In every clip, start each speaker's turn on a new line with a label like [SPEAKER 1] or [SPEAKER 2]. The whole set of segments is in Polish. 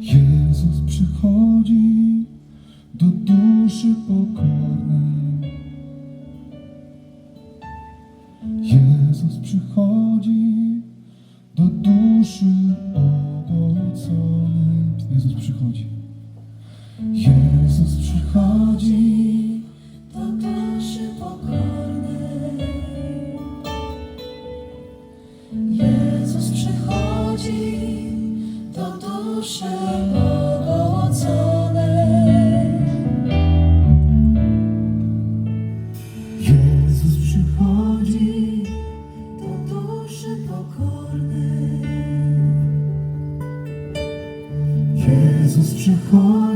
[SPEAKER 1] Jezus przychodzi do duszy pokornej. Jezus przychodzi do duszy oboconej. Jezus przychodzi.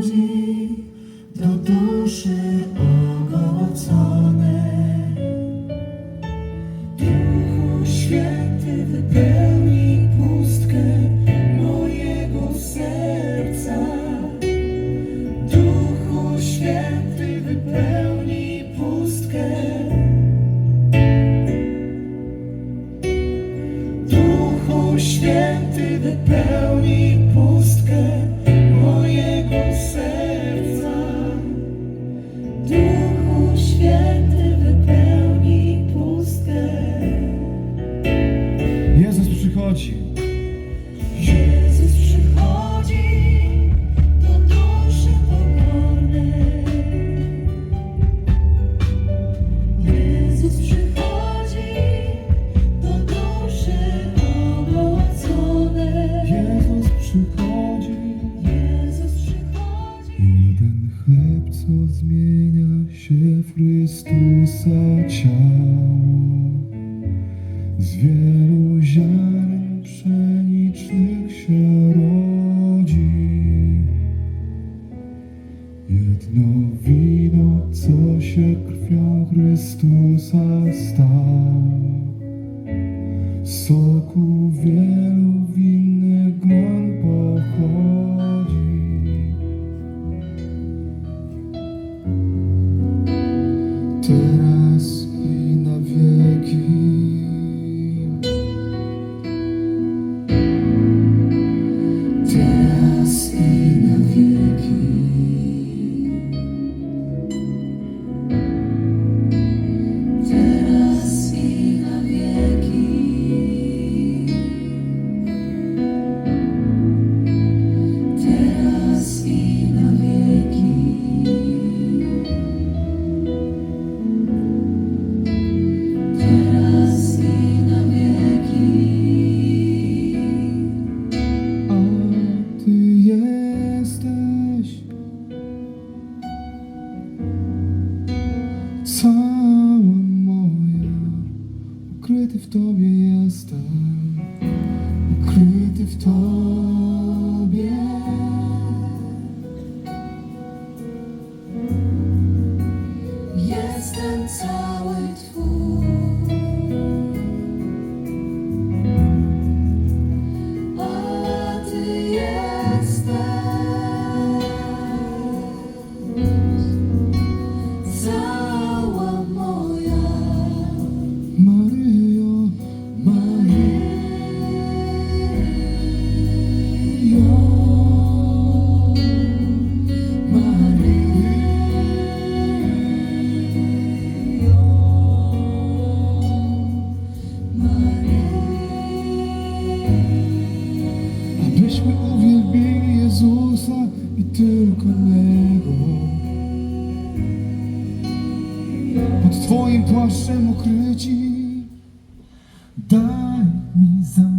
[SPEAKER 1] luzes. Chrystusa ciało z wielu ziaren pszenicznych się rodzi. Jedno wino, co się krwią Chrystusa stało, soku wielu. I've. uwielbili Jezusa i tylko Niego. Pod Twoim płaszczem ukryci daj mi
[SPEAKER 2] zamknięcie.